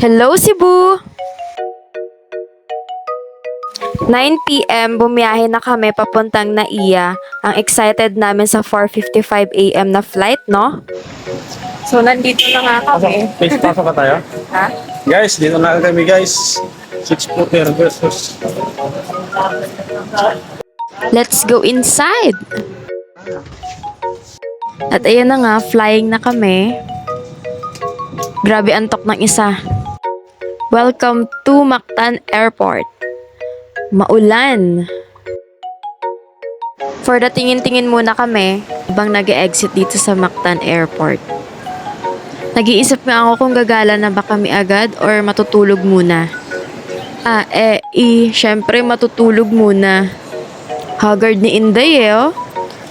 Hello, Cebu! 9pm, bumiyahe na kami papuntang Naiya. Ang excited namin sa 4.55am na flight, no? So, nandito na nga kami. Guys, pasok ka tayo? Ha? Guys, dito na kami guys. Six footer versus Let's go inside! At ayun na nga, flying na kami. Grabe antok ng isa. Welcome to Mactan Airport. Maulan. For the tingin-tingin muna kami habang nag exit dito sa Mactan Airport. Nag-iisip nga ako kung gagala na ba kami agad or matutulog muna. Ah, eh, i, syempre matutulog muna. Haggard ni Inday eh, oh.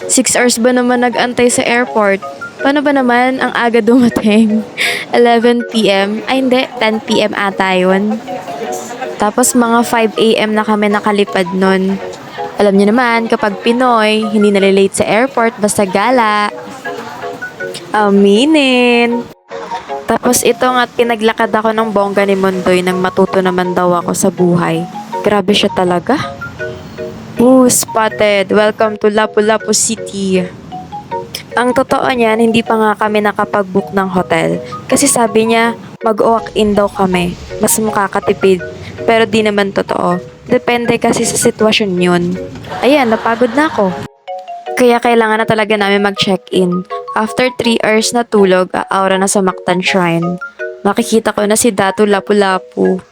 Six hours ba naman nag-antay sa airport? Paano ba naman ang aga dumating? 11pm? Ay hindi, 10pm ata yun. Tapos mga 5am na kami nakalipad nun. Alam niyo naman, kapag Pinoy, hindi nalilate sa airport, basta gala. Aminin. Tapos ito nga, pinaglakad ako ng bongga ni Mondoy nang matuto naman daw ako sa buhay. Grabe siya talaga. Ooh, spotted. Welcome to Lapu-Lapu City. Ang totoo niyan, hindi pa nga kami nakapag-book ng hotel. Kasi sabi niya, mag-walk-in daw kami. Mas makakatipid. Pero di naman totoo. Depende kasi sa sitwasyon yun. Ayan, napagod na ako. Kaya kailangan na talaga namin mag-check-in. After 3 hours na tulog, aura na sa Mactan Shrine. Makikita ko na si Datu Lapu-Lapu.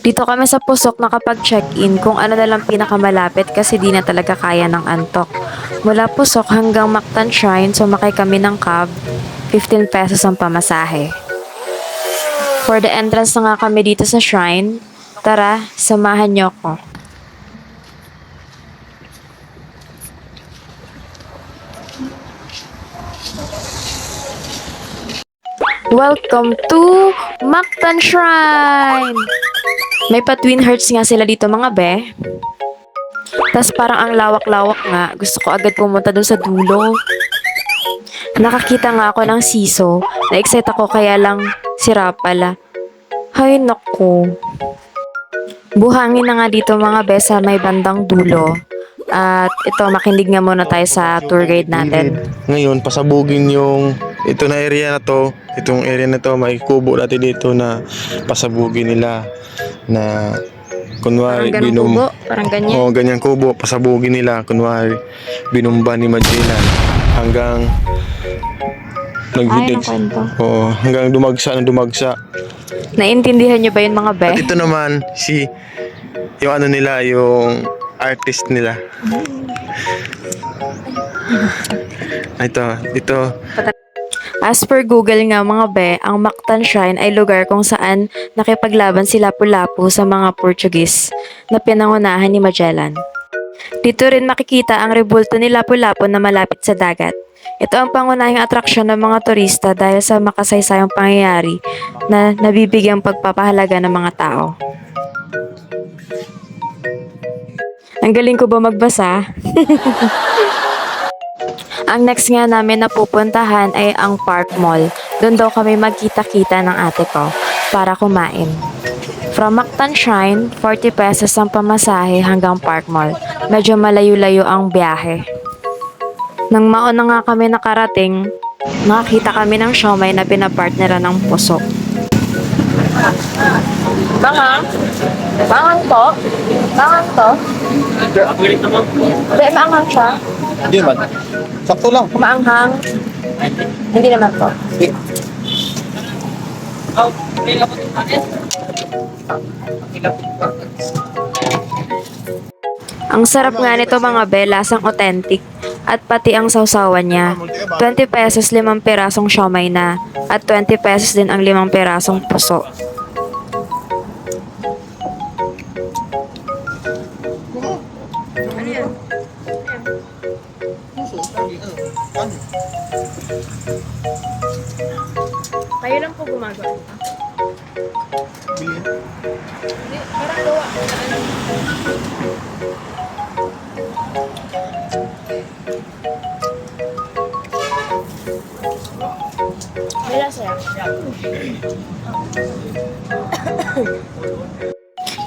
Dito kami sa Pusok nakapag-check-in kung ano na lang pinakamalapit kasi di na talaga kaya ng antok. Mula Pusok hanggang Mactan Shrine, sumakay kami ng cab. 15 pesos ang pamasahe. For the entrance na nga kami dito sa shrine, tara, samahan niyo ko. Welcome to Mactan Shrine! May pa-twin hearts nga sila dito mga be. Tapos parang ang lawak-lawak nga. Gusto ko agad pumunta dun sa dulo. Nakakita nga ako ng siso. Na-excite ako kaya lang sira pala. Hay nako. Buhangin na nga dito mga be sa may bandang dulo. At ito, makinig nga muna tayo sa tour guide natin. Ngayon, pasabugin yung ito na area na to, itong area na to, may kubo dati dito na pasabugin nila na Parang kunwari ganun binom kubo. Parang ganyan. Oo, ganyan kubo, pasabugin nila kunwari binumba ni Magellan hanggang nag, Ay, ang kwento. Oo, hanggang dumagsa na dumagsa. Naintindihan nyo ba yun mga be? At ito naman si yung ano nila, yung artist nila. Ito, ito. As per Google nga mga be, ang Mactan Shrine ay lugar kung saan nakipaglaban si Lapu-Lapu sa mga Portuguese na pinangunahan ni Magellan. Dito rin makikita ang rebulto ni Lapu-Lapu na malapit sa dagat. Ito ang pangunahing atraksyon ng mga turista dahil sa makasaysayang pangyayari na nabibigyang pagpapahalaga ng mga tao. Ang galing ko ba magbasa? Ang next nga namin na pupuntahan ay ang Park Mall. Doon daw kami magkita-kita ng ate ko para kumain. From Mactan Shrine, 40 pesos ang pamasahe hanggang Park Mall. Medyo malayo-layo ang biyahe. Nang mauna nga kami nakarating, nakakita kami ng siomay na pinapartneran ng puso. Bangang? Bangang to? Bangang to? Hindi, maanghang siya. Hindi man. Sakto lang. Maanghang. Hindi naman to. Ang sarap nga nito mga be, lasang authentic. At pati ang sausawan niya. 20 pesos limang pirasong siomay na. At 20 pesos din ang limang pirasong puso. Kayo lang po gumagawa. Hindi, parang gawa ano. May lasa yan.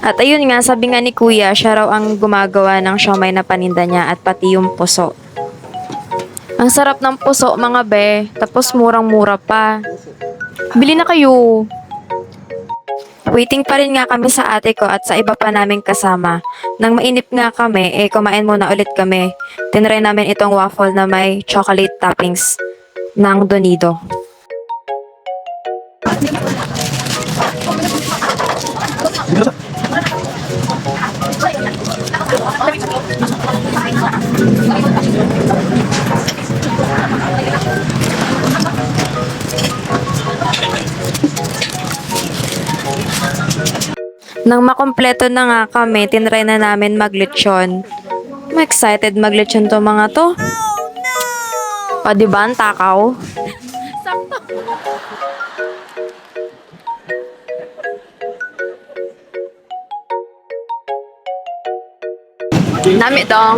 At ayun nga, sabi nga ni Kuya, siya raw ang gumagawa ng siomay na paninda niya at pati yung puso. Ang sarap ng puso, mga be. Tapos murang-mura pa. Bili na kayo. Waiting pa rin nga kami sa ate ko at sa iba pa naming kasama. Nang mainip nga kami, eh kumain muna ulit kami. Tinry namin itong waffle na may chocolate toppings ng Donido. Nang makompleto na nga kami, tinry na namin maglechon. I'm excited maglechon to mga to. O, di ba ang takaw? Nami dong.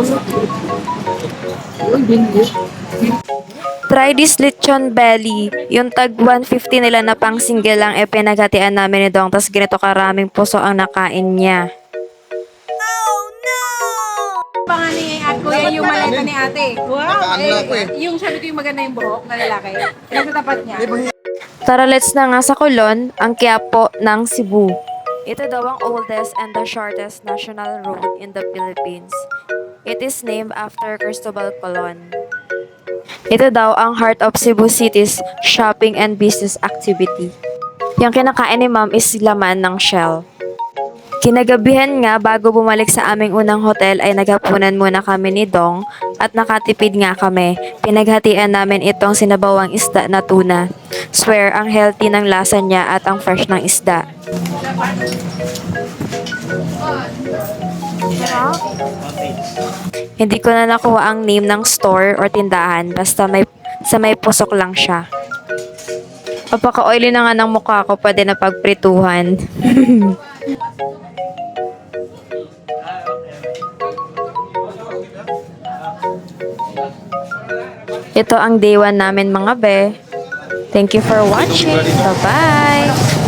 Try this lechon belly. Yung tag 150 nila na pang single lang e pinaghatian namin ni Dong. Tapos ganito karaming puso ang nakain niya. pa nga ni at kuya yung maleta ni ate. Wow! Eh, yung sabi ko yung maganda yung buhok na lalaki. Yung sa tapat niya. Tara let's na nga sa Colon, ang Quiapo ng Cebu. Ito daw ang oldest and the shortest national road in the Philippines. It is named after Cristobal Colon. Ito daw ang heart of Cebu City's shopping and business activity. Yung kinakain ni ma'am is laman ng shell. Kinagabihan nga bago bumalik sa aming unang hotel ay naghapunan muna kami ni Dong at nakatipid nga kami. Pinaghatian namin itong sinabawang isda na tuna. Swear, ang healthy ng lasa niya at ang fresh ng isda. Hindi ko na nakuha ang name ng store or tindahan basta may sa may pusok lang siya. Papaka-oily na nga ng mukha ko, pwede na pagprituhan. Ito ang day one namin mga be. Thank you for watching. Bye-bye!